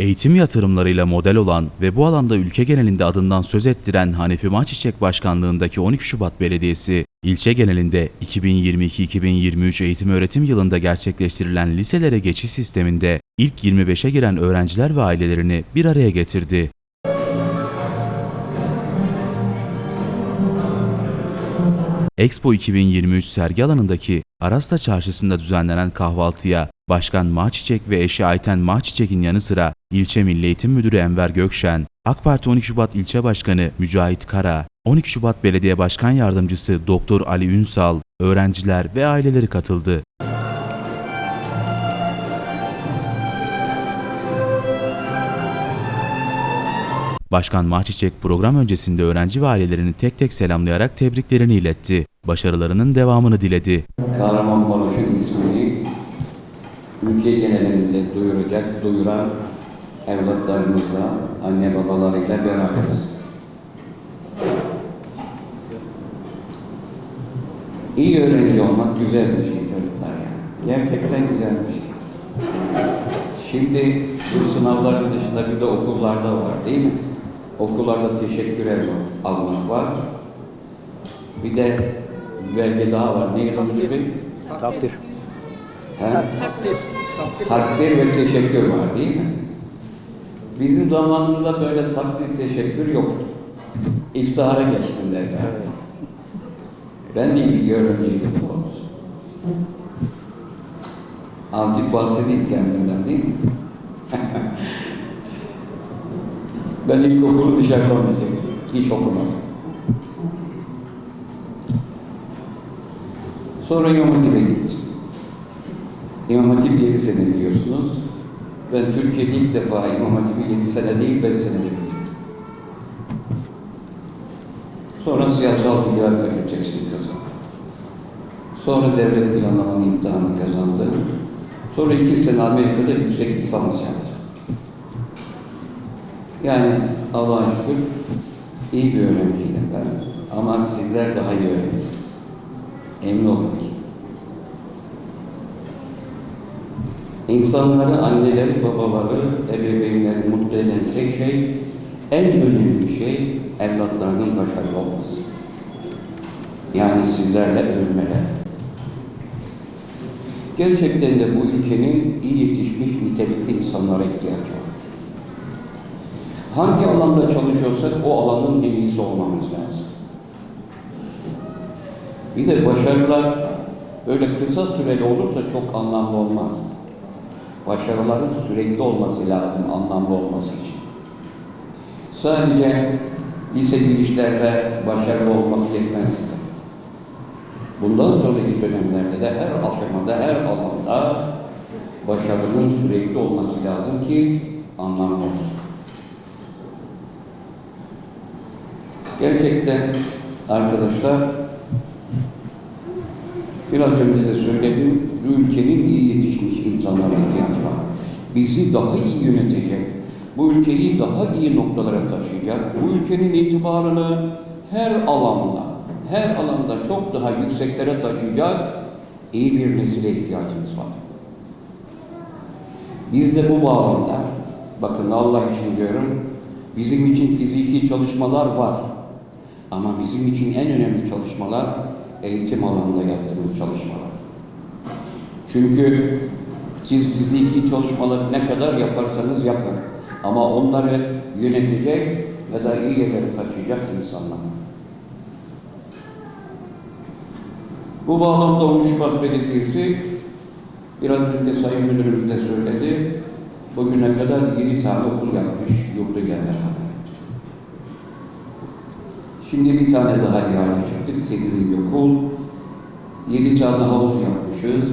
Eğitim yatırımlarıyla model olan ve bu alanda ülke genelinde adından söz ettiren Hanefi Maçiçek Başkanlığındaki 12 Şubat Belediyesi, ilçe genelinde 2022-2023 eğitim öğretim yılında gerçekleştirilen liselere geçiş sisteminde ilk 25'e giren öğrenciler ve ailelerini bir araya getirdi. Expo 2023 sergi alanındaki Arasta Çarşısı'nda düzenlenen kahvaltıya Başkan Maçiçek ve eşi Ayten Maçiçek'in yanı sıra İlçe Milli Eğitim Müdürü Enver Gökşen, AK Parti 12 Şubat İlçe Başkanı Mücahit Kara, 12 Şubat Belediye Başkan Yardımcısı Doktor Ali Ünsal, öğrenciler ve aileleri katıldı. Başkan Maçiçek program öncesinde öğrenci ve ailelerini tek tek selamlayarak tebriklerini iletti. Başarılarının devamını diledi. Kahramanmaraş'ın ismini ülke genelinde duyuracak, duyuran evlatlarımızla, anne babalarıyla beraberiz. İyi öğrenci olmak güzel bir şey çocuklar ya. Gerçekten güzel bir şey. Şimdi bu sınavların dışında bir de okullarda var değil mi? Okullarda teşekkür almak var. Bir de belge daha var. Neydi onun gibi? Takdir. He? Takdir ve teşekkür var değil mi? Bizim zamanımızda böyle takdir teşekkür yoktu. İftihara geçtin derlerdi. Ben de bilgi öğrenciydim doğrusu. Azıcık bahsedeyim kendimden değil mi? ben ilkokulu dışarıdan bitirdim. Hiç okumadım. Sonra İmam Hatip'e gittim. İmam Hatip 7 sene biliyorsunuz. Ben Türkiye'de ilk defa İmam Hatip'i 7 sene değil 5 senede bitirdim. Sonra siyasal bilgiler fakültesini kazandım. Sonra devlet planlamanın imtihanını kazandım. Sonra iki sene Amerika'da yüksek lisans yaptım. Yani Allah'a şükür iyi bir öğrenciydim ben. Ama sizler daha iyi öğrencisiniz. Emin olun ki. İnsanları, anneleri, babaları, ebeveynleri mutlu eden tek şey, en önemli şey evlatlarının başarılı olması. Yani sizlerle övünmeler. Gerçekten de bu ülkenin iyi yetişmiş nitelikli insanlara ihtiyacı var. Hangi alanda çalışıyorsak o alanın en iyisi olmamız lazım. Bir de başarılar böyle kısa süreli olursa çok anlamlı olmaz. Başarıların sürekli olması lazım anlamlı olması için. Sadece lise girişlerde başarılı olmak yetmez. Bundan sonraki dönemlerde de her aşamada, her alanda başarının sürekli olması lazım ki anlamlı olsun. Gerçekten arkadaşlar biraz önce de söyledim, ülkenin iyi yetişmiş insanlara ihtiyacı var. Bizi daha iyi yönetecek, bu ülkeyi daha iyi noktalara taşıyacak, bu ülkenin itibarını her alanda, her alanda çok daha yükseklere taşıyacak iyi bir nesile ihtiyacımız var. Biz de bu bağlamda, bakın Allah için diyorum, bizim için fiziki çalışmalar var. Ama bizim için en önemli çalışmalar eğitim alanında yaptığımız çalışmalar. Çünkü siz fiziki çalışmaları ne kadar yaparsanız yapın. Ama onları yönetecek ya da iyi yerlere taşıyacak insanlar. Bu bağlamda 13 Şubat Belediyesi biraz önce Sayın Müdürümüz de söyledi. Bugüne kadar 7 tane okul yapmış yurdu beraber. Şimdi bir tane daha ihale çıktı. 8. okul. 7 tane havuz yapmışız.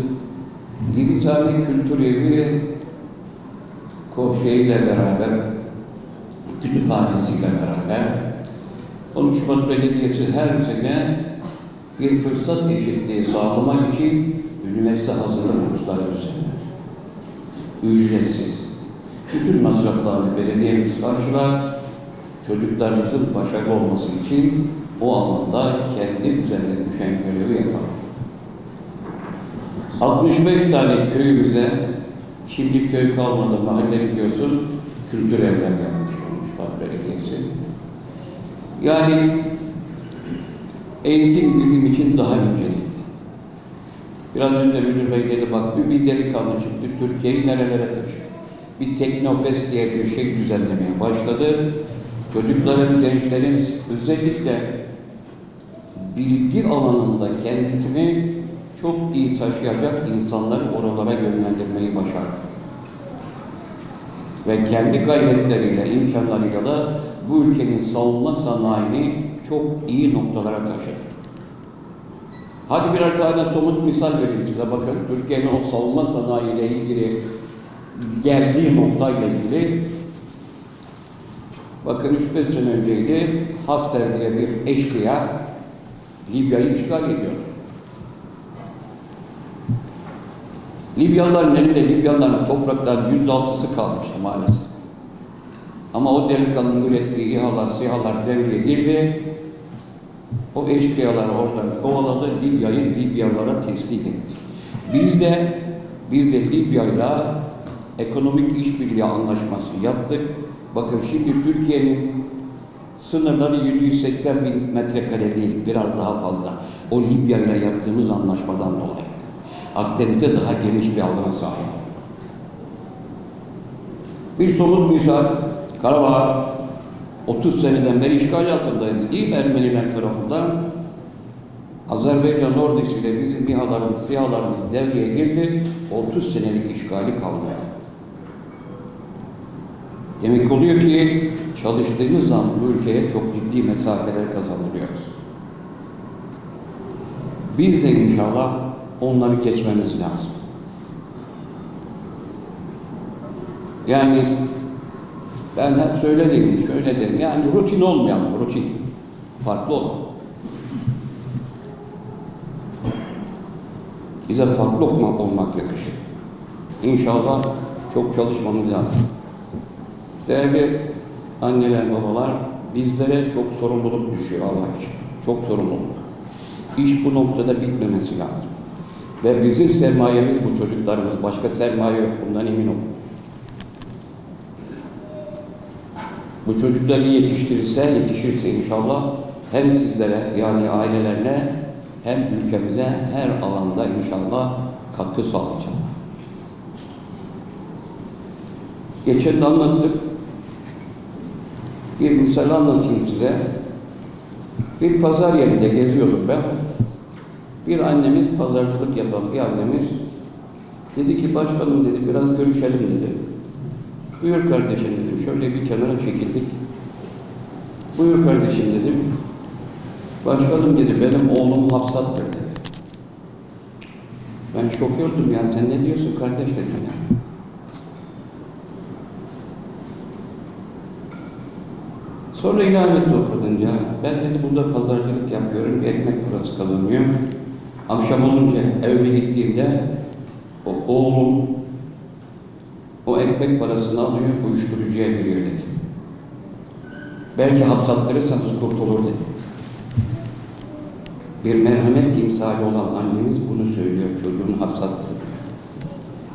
7 tane kültür evi şeyle beraber, kütüphanesiyle beraber 13 Şubat Belediyesi her sene bir fırsat eşitliği sağlamak için üniversite hazırlık kursları düzenler. Ücretsiz. Bütün masraflarını belediyemiz karşılar. Çocuklarımızın başarılı olması için o alanda kendi üzerine düşen görevi yapar. 65 tane köyümüze, şimdi köy kalmadı, mahalle biliyorsun, kültür evler yapmış olmuşlar belediyesi. Yani eğitim bizim için daha öncelikli. Biraz önce Müdür Bey dedi bak bir, bir delikanlı çıktı Türkiye'yi nerelere taşıdı. Bir Teknofest diye bir şey düzenlemeye başladı. Çocukların, gençlerin özellikle bilgi alanında kendisini çok iyi taşıyacak insanları oralara yönlendirmeyi başardı. Ve kendi gayretleriyle, imkanlarıyla da bu ülkenin savunma sanayini çok iyi noktalara taşıdı. Hadi birer tane somut misal vereyim size. Bakın Türkiye'nin o savunma sanayiyle ilgili geldiği noktayla ilgili bakın 3-5 sene önceydi Hafter diye bir eşkıya Libya'yı işgal ediyordu. Libyalıların elinde Libyalıların toprakların yüzde altısı kalmıştı maalesef. Ama o delikanlının ürettiği İHA'lar, SİHA'lar devreye girdi. O eşkıyaları oradan kovaladı, Libya'yı Libyalılara teslim etti. Biz de, biz de Libya'yla ekonomik işbirliği anlaşması yaptık. Bakın şimdi Türkiye'nin sınırları 780 bin metrekare değil, biraz daha fazla. O Libya ile yaptığımız anlaşmadan dolayı. Akdeniz'de daha geniş bir alana sahip. Bir somut misal, Karabağ 30 seneden beri işgal altındaydı değil mi Ermeniler tarafından? Azerbaycan ordusuyla bizim İHA'larımız, SİHA'larımız devreye girdi, 30 senelik işgali kaldırdı. Demek oluyor ki çalıştığımız zaman bu ülkeye çok ciddi mesafeler kazandırıyoruz. Biz de inşallah onları geçmemiz lazım. Yani ben hep söyledim, şöyle derim. Yani rutin olmayalım, rutin. Farklı olalım. Bize farklı olmak, yakışır. İnşallah çok çalışmamız lazım. Değerli anneler, babalar, bizlere çok sorumluluk düşüyor Allah için. Çok sorumluluk. İş bu noktada bitmemesi lazım. Ve bizim sermayemiz bu çocuklarımız. Başka sermaye yok. Bundan emin olun. Bu çocukları yetiştirirse, yetişirse inşallah hem sizlere yani ailelerine hem ülkemize her alanda inşallah katkı sağlayacak. Geçen de anlattım. Bir misal anlatayım size. Bir pazar yerinde geziyordum ben. Bir annemiz, pazarcılık yapan bir annemiz dedi ki başkanım dedi biraz görüşelim dedi. Buyur kardeşim dedim. Şöyle bir kenara çekildik. Buyur kardeşim dedim. Başkanım dedi benim oğlum hapsattır dedi. Ben şok oldum ya sen ne diyorsun kardeş dedim ya. Sonra ilave etti. Ben dedi burada pazarcılık yapıyorum, bir ekmek parası kazanıyorum. Akşam olunca evime gittiğimde o oğlum o ekmek parasını alıyor, uyuşturucuya veriyor dedi. Belki hapsattırırsanız kurtulur dedi. Bir merhamet timsali olan annemiz bunu söylüyor, çocuğunu hapsattırdı.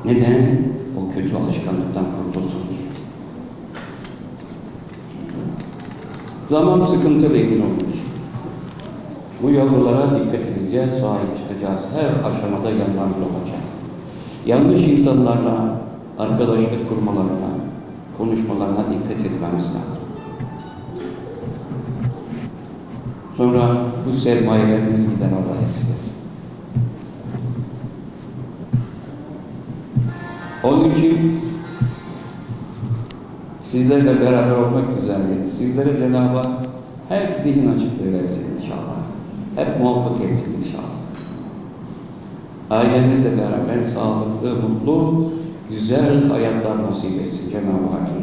Neden? O kötü alışkanlıktan kurtulsun diye. Zaman sıkıntılı emin olun. Bu yavrulara dikkat edeceğiz, sahip çıkacağız. Her aşamada yanlarında olacağız. Yanlış insanlarla arkadaşlık kurmalarına, konuşmalarına dikkat etmemiz lazım. Sonra bu sermayelerimiz giden Allah esirgesin. Onun için sizlerle beraber olmak üzere sizlere Cenab-ı Hak hep zihin açıklığı versin inşallah. Hep muvaffak etsin inşallah. Ailenizle beraber sağlıklı, mutlu, güzel hayatlar nasip etsin Cenab-ı Hak.